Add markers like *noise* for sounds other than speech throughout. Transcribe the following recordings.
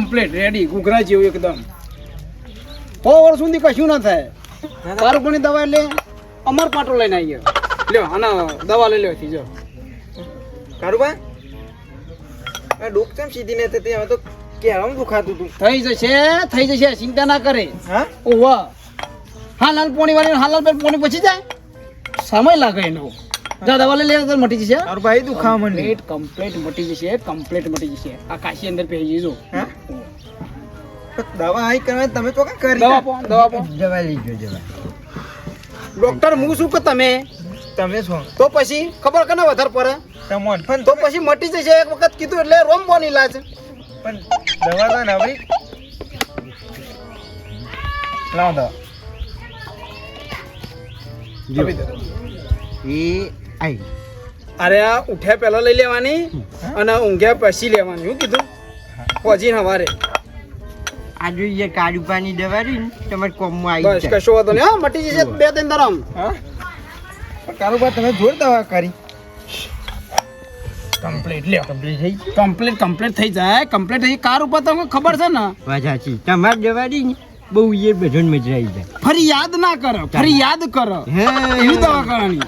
Complete ready ઘૂઘરા જેવું એકદમ. સો વર્ષ સુધી કશું ના થાય. તારું કોની દવા એટલે અમર પાટો લઈને આવીએ. લ્યો આના દવા લઈ લ્યો થી જો. કારુબા? આ ડૂક કેમ સીધી ને થતી હવે તો કેળામાં દુખાતું હતું. થઈ જશે થઈ જશે ચિંતા ના કરે. હા? ઓવા હા લાલ પોણી વાળી હા લાલ પોણી પછી જાય. સમય લાગે એનો. જો વાલે લે અંદર મટી જશે કારુબા તું દુખાવા મને કમ્પ્લીટ કમ્પ્લીટ મટી જશે કમ્પ્લીટ મટી જશે. આ કાશી અંદર પહેરી જજો. હા? તો દવા આઈ કરવા તમે તો કાં કરી દવા પો દવા પો દવા લીજો જવા ડોક્ટર હું શું કે તમે? તમે છો. તો પછી ખબર કે ના વધારે પડે? તમોન. પણ તો પછી મટી જશે એક વખત કીધું એટલે રોમવાનો ઇલાજ પણ દવા તો નવરી લાવ દવા. એ આઈ. અરે આ ઉઠ્યા પહેલા લઈ લેવાની અને ઊંઘ્યા પછી લેવાની શું કીધું. પછી હવારે. આ જોઈએ કારુબાની પાણી દેવાડી ને તમારે કોમમાં આવી બસ કશો વાંધો નહીં. હા મટી જશે બે ત્રણ દારામ. હા? કારુબા તમે જોર દવા કરી. કમ્પ્લીટ લ્યો. કમ્પ્લીટ થઈ કમ્પ્લીટ કમ્પ્લીટ થઈ જાય. કમ્પ્લીટ થઈ કાર ઉપર તમને ખબર છે ને. વાત સાચી. તમારે દવા રહી ને બહુ એ બધો મજા આવી જાય. ફરી યાદ ના કરો ફરી યાદ કરો. એવી દવા કરવાની.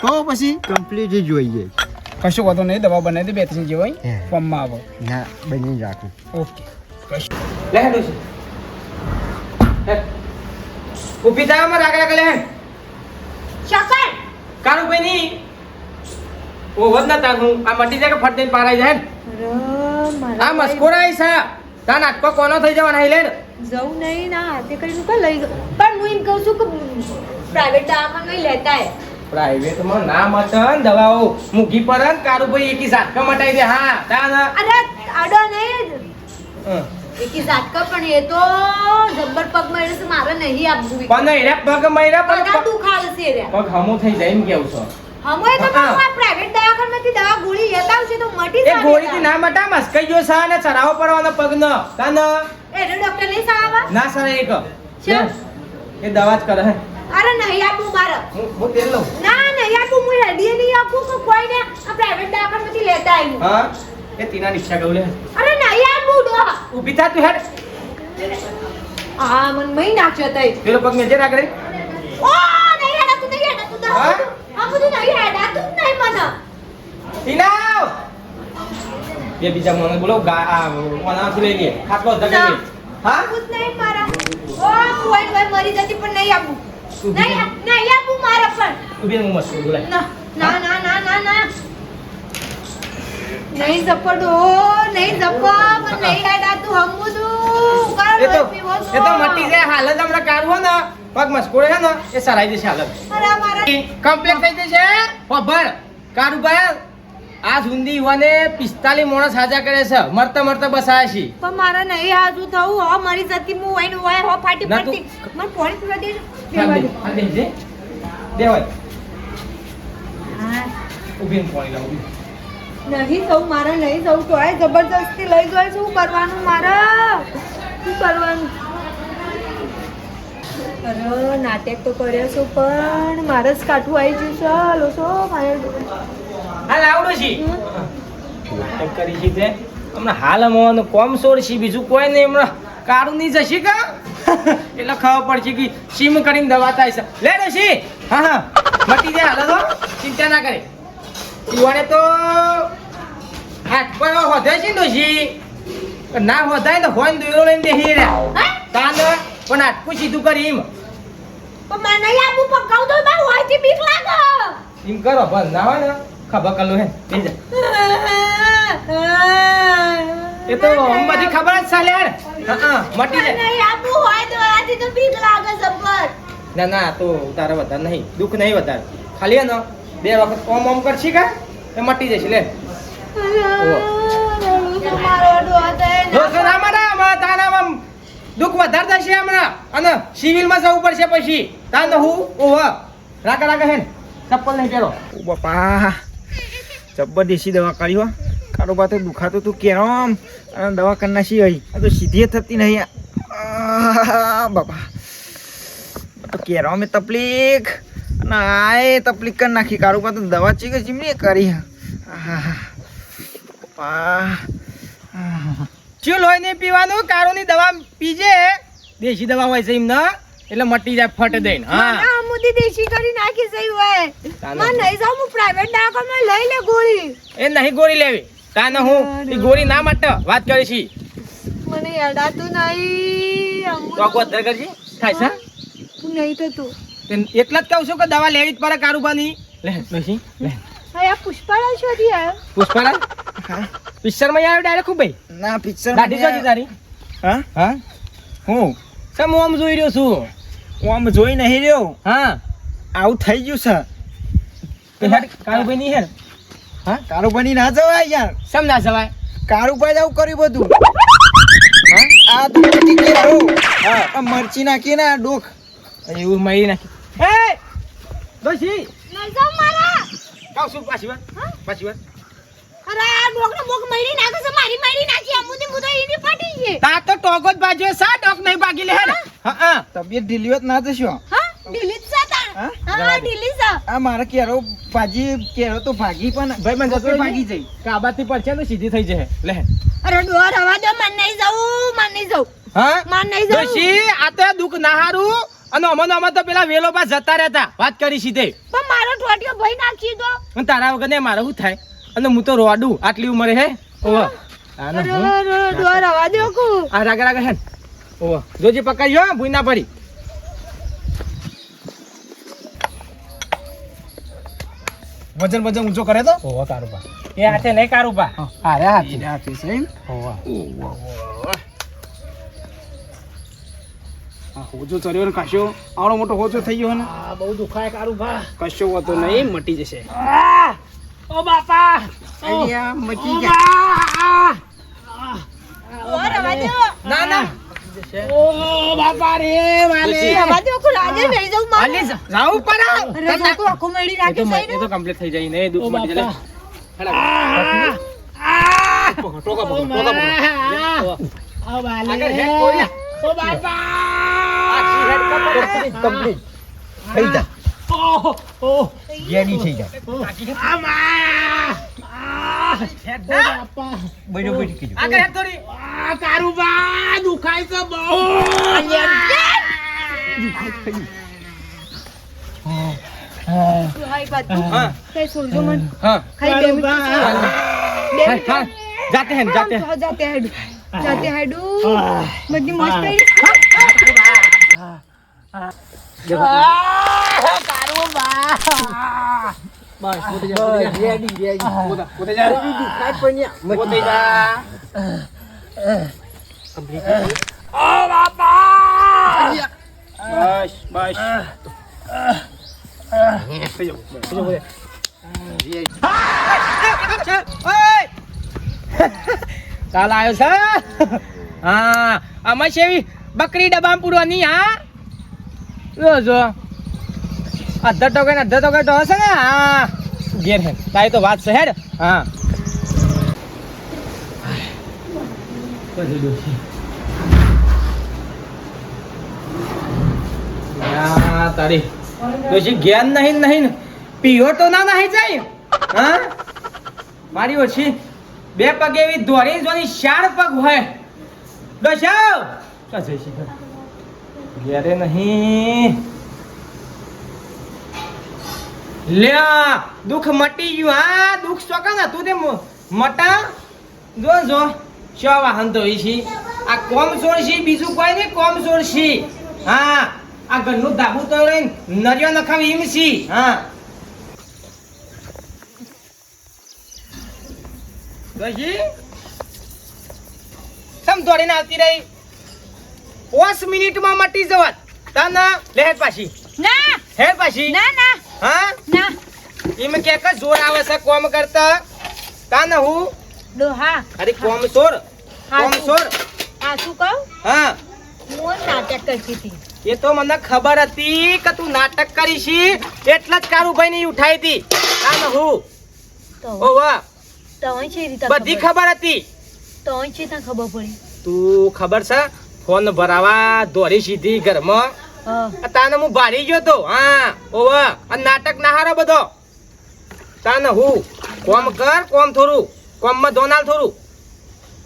તો પછી કમ્પ્લીટ જોઈએ કશું વાંધો નહીં દવા બનાવી દે બે ત્રણ જે હોય ફોર્મમાં આવો. ના બની રાખું. ઓકે. લે હેડું છે. ઊભી થાય અમારે આગળ આગળ હેડ શકર કારું ભાઈ ની? ઓવર ના તાર આ મટી જાય કે ફટ દઈને પારાઈ જાય. આ મસ્કોરાઈ છે તા નાટકો કોનો થઈ જવાના હઈ લેડ જવું નહીં ના હાથે કરીને કા લઈ ગયો પણ હું એમ કહું છું કે પ્રાઇવેટ દવાખાના લેતા હે પ્રાઇવેટમાં ના મટન દવાઓ. મૂકી પર કારું ભાઈ એકી ઝાટકા મટાઈ દે. હા તા ના અરે આડો નહીં. હં. એકી ઝાટકા પણ એ તો જબ્બર પગમાં છે મારે નહીં આપવું. પણ એરા પગ મર્યા પણ તું દુખાવે છે રે. પગ હમો થઈ જાય એમ કેવું છો. હમોય તો પણ પ્રાઇવેટ દવાખાનામાંથી દવા ગોળી લેતા છે તો મટી એ જાય ગોળીથી ના મટા મસ્કાઈ ગયો છે અને ચરાવો પડવાનો પગ ન તા ન એ ડોક્ટર નહીં સાવા ના સર એક. એ દવા જ કરે. અરે નહીં આપું મારે. હું તેલ લઉં. ના નહીં આપું હું હેડીએ નહીં આપું કે કોઈને આ પ્રાઇવેટ દવાખાનામાંથી લેતા આવ્યું હા? એ તીના રિક્ષા ગયું લે. અરે નહીં આપું દો ઊભી થા તું હેડ. આ મન મહી નાખ્યો તઈ. પેલો પગ મેજે રાખ રે. ઓ નહીં હેડાતું નહીં હેડાતું તો હા? આ બધું નહીં હેડાતું તું નહીં મને. તીના બે બીજા મને બોલો આ ઓનાથી લઈ લે. ખાટલો ધકે લે. હા? આવું નહીં મારા. ઓ કોઈ કોઈ મરી જતી પણ નહીં આપું. નહીં નહીં આપું મારે પણ. ઊભી હું મસ્ત બોલાય. ના ના ના ના ના ના. નહીં ઝપડો નહીં ઝપા પણ નહીં હેડાતું હમું છું. એ તો એ તો મટી જાય હાલ જ હમણાં કાઢવો ને. પગ મસ્કોડે છે ને એ સરાઈ જશે હાલ અરે મારા કમ્પ્લીટ થઈ જશે. ખબર કારુભાઈ આ સુંદી યુવાને પિસ્તાલીસ માણસ સાજા કરે છે. મરતા મરતા બસાયા છે પણ મારે નહીં હાજુ થવું. હો મારી જતી હું વાઈન હોય હો ફાટી પડતી મને દે, દે, જે. દેવાય હા. ઊભી ને લાવ, નહીં થવું મારે નહીં થવું તો આ જબરજસ્તી લઈ ગયો શું કરવાનું મારે? શું કરવાનું? અરે નાટક તો કર્યો છું પણ મારે જ કાઠું આવી ગયું છે. હાલો છો મારે હાલ આવડો છે. કરી છે તે. હમણાં હાલ અમારું કોમ સોડ છે બીજું કોઈ નહીં. હમણાં કારું નહીં જશે કા? એટલે ખબર પડશે કે સીમ કરીને દવા થાય છે. લે ડોશી હા હા. મટી જાય હાલ તો. ચિંતા ના કરે. યુવાને તો હાથ પર હોધે છે ને ડોશી ના હોધાય તો હોય ને દોરો લઈને બેસી રહ્યા? તાન પણ આટકું સીધું કરી એમ. પણ મને નહીં પકાવ પણ કહું તો થી બીક લાગે. એમ કરો બંધ ના હોય ને. ખબર કલો હે એ તો અંબાજી ખબર જ સાલે યાર હા હા મટી જાય. નહીં આપું હોય તો એનાથી તો બીક લાગે જબર ના ના તો તારે વધારે નહીં. દુઃખ નહીં વધારે. ખાલી ને બે વખત ઓમ ઓમ કરશી કા એ મટી જશે લે. દુઃખ વધારે થશે હમણાં અને સિવિલમાં જવું પડશે પછી. તાન હું ઓહ. રાકા રાકા હે ને ચપ્પલ નહીં પહેરો. ઓ બાપા દેશી દવા કરી હો. કારોબાર તો દુખાતું તું કેમ અને દવા કરી નાખી હોય. આ તો સીધી થતી નહીં. બાપા. તો કેરો મેં તકલીફ. અને આય તકલીફ કરી નાખી. કારોબાર તો દવા ચી કે ચીમની કરી. ચૂલ હોય ને પીવાનું? કારોની દવા પીજે. દેશી દવા હોય છે એમને. એટલે મટી જાય, ફટ દઈને. હા. મને દેશી કરી નાખી સહી હોયમાં નહીં જાઉં હું પ્રાઇવેટ દવાખાનામાં લઈ લે ગોળી. એ નહીં ગોળી લેવી. તાને હું. એ ગોળી ના માટે વાત કરી છી મને અડાતું નહીં. તો કો અધર કરજી. થાય છે તું નહીં તો તું. એટલા જ કહું છું કે દવા લેવી જ પડે કારુબાની. લે ડોશી લે. આ શોધી પુષ્પાલાલ પિક્ચરમાં આવ્યો ડાયરેક્ટ ખૂબ ભાઈ? ના પિક્ચર દાઢી ચોજી તારી. હા? હા? હું? સમ હું આમ જોઈ રહ્યો છું? આમ જોઈ નહીં રહ્યો. હા. આવું થઈ ગયું છે. કારું હેડ કારુભાઈ ની હેડ હા કારું બની ના જવાય યાર. સમ ના જવાય? કારું ભાઈ આવું કર્યું બધું. આ તો પતી ગયો. હા. મરચી નાખી ને ડોક. એવું મારી નાખી. એ! ડોશી! નહીં મારા. કાવ સુ પાછી વાત? પાછી વાર અરે આ ડોકને મોક મરી નાખે છે. મારી મરી નાખી. અમુદી મુદા એની ફાટી છે. તા તો ટોગો જ બાજુ સા ટોક નહીં બાકી લે હેડ હા હા તબિયત ઢીલી હોત ના થશો હા ઢીલી જ છે હા? તાર હા ઢીલી છે. આ મારા કેરો ભાજી કેરો તો ભાગી પણ ભાઈ મને જતો ભાગી ભાગી જઈ. કાબાથી પડશે ને સીધી થઈ જશે. લે. અરે ડોર હવા દો મન નહીં જાઉં મન નહીં જાઉં હા? મન નહીં જાઉં ડોશી આ તો દુઃખ ના હારું. અને અમન અમન તો પેલા વેલો પા જતા રહેતા. વાત કરી સીધે. પણ મારો ટોટિયો ભાઈ નાખી દો. અને તારા વગર ને મારે શું થાય? અને હું તો રોડું આટલી ઉંમરે હે? ઓવો આને હું? ડોર હવા દો કુ. આ રાગ રાગ હે ઓવો જોજી પકડજો હો, ભૂઈ ના પડી વજન વજન ઊંચો કરે તો ઓવા કારુપા એ હાથે નહીં કારુબા અરે હાથે હાથે છે ઓવા ઓવા આ હોજો ચર્યો ને કશો આવડો મોટો હોજો થઈ ગયો ને આ બહુ દુખાય કારુબા કશો હોતો નહીં મટી જશે ઓ બાપા અહીંયા મટી ગયા ના ના ઓ બાપા રે વાલે. હવા દો કુ લાગે નહીં જાઉં મારે. જાવું અરે જાકુ આખું મળી એ તો એ તો કમ્પ્લીટ થઈ જાય ને એ મટી જાય ટોકા પકડો ટોકા પકડો આગળ હેડ કોઈ આખી હેડ પકડ. કમ્પ્લીટ થઈ જા. રેડી થઈ જા. હેડ ના. બજો બજો જાતે જાતે હેડ હા. હા. બે બે હા, હા. જાતે હેડ જાતે હા, જાતે હેડું. હેડું બધી મસ્ત રેડી રેડી. પોતા પોતે જા દુખાય પણ યા પોતે જા. બસ બસ. થઈ જાઓ, થઈ જાઓ, કાલ આવ્યો છે? હા આમાં છે બકરી ડબ્બામાં પૂરવાની હા? જો જો. અડધા ટકા ને અડધા તો હશે ને? હા. ઘેર હે. તારી તો વાત છે હા. તારી. ડોશી જ્ઞાન નહીં નહીં. પીવો તો ના નહીં જાય. હા? મારી ઓછી. બે પગે એવી દોરી જોની ચાર પગ હોય. ડોશાવ ક્યાં નહીં. લ્યા દુઃખ મટી ગયું. હા દુઃખ ચોકા હતું તે મટા? જો જો. શો વાહન તો ઈ આ કોમ છોડશી બીજું કોઈ નહીં કોમ છોડશી હા આ ઘરનું ધાબુ તો નરિયો નખાવી એમ છે. હા. ડોશી તમ દોડીને આવતી રહી? પાંચ મિનિટમાં મટી જવાત. તને લે પાછી. ના. હેડ પાછી. ના ના. હા? ના. એમ કે કે જોર આવે છે કોમ કરતા. તાના હું? ડોહા અરે કોમ સોર કોમ સોર. આ શું કહું? હા. હું નાટક કરતી હતી. એ તો મને ખબર હતી કે તું નાટક કરીશી એટલે જ કારુભાઈ ની ઉઠાઈ હતી તાના હું? તો ઓ વાહ. તો છે રીતા બધી ખબર. હતી. તો છે તા ખબર પડી. તું ખબર છે? ફોન ભરાવા દોરી સીધી ઘરમાં. હા. તાને હું ભારી ગયો તો? હા. ઓવા આ નાટક ના હારો બધો. તાન હું કોમ કર કોમ થોડું કોમમાં ધોનાલ થોડું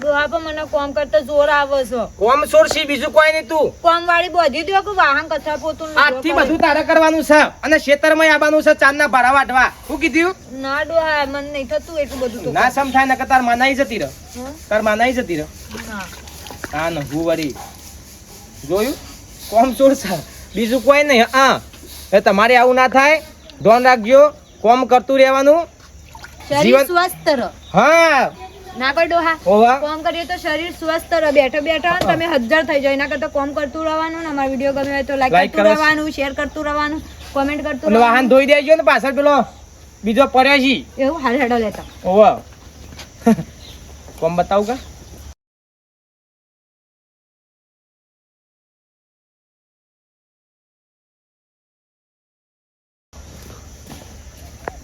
ડોહા મને કોમ કરતા જોર આવે છે. કોમ બીજું કોઈ નહીં તું. કોમ વાળી બોધી દો કે વાહન કચરા પોતું આજથી બધું તારે કરવાનું છે. અને ખેતરમાં આવવાનું છે ચાંદના ભાડા વાટવા. શું કીધું? ના ડોહા મને નહીં થતું એટલું બધું તો. ના સમથાય નકર તાર માનાઈ જતી રહ તાર માનાઈ જતી રહ હા. ને હું વળી જોયું? કોમ સોર છે બીજું કોઈ નહીં. હા. એ તમારે આવું ના થાય. ધ્યાન રાખજો. કોમ કરતું રહેવાનું. શરીર સ્વસ્થ રહો. હા. ના ડોહા ઓવા કોમ કરીએ તો શરીર સ્વસ્થ રહે. બેઠો બેઠો તમે હજાર થઈ જાય એના કરતા કોમ કરતું રહેવાનું ને અમારો વીડિયો ગમે તો લાઈક કરતું રહેવાનું શેર કરતું રહેવાનું કોમેન્ટ કરતું વાહન ધોઈ દેજો ને પાછળ પેલો બીજો પડ્યો છે એવું હાલ હેડો લેતા. ઓવા *laughs* કોમ બતાવું કા?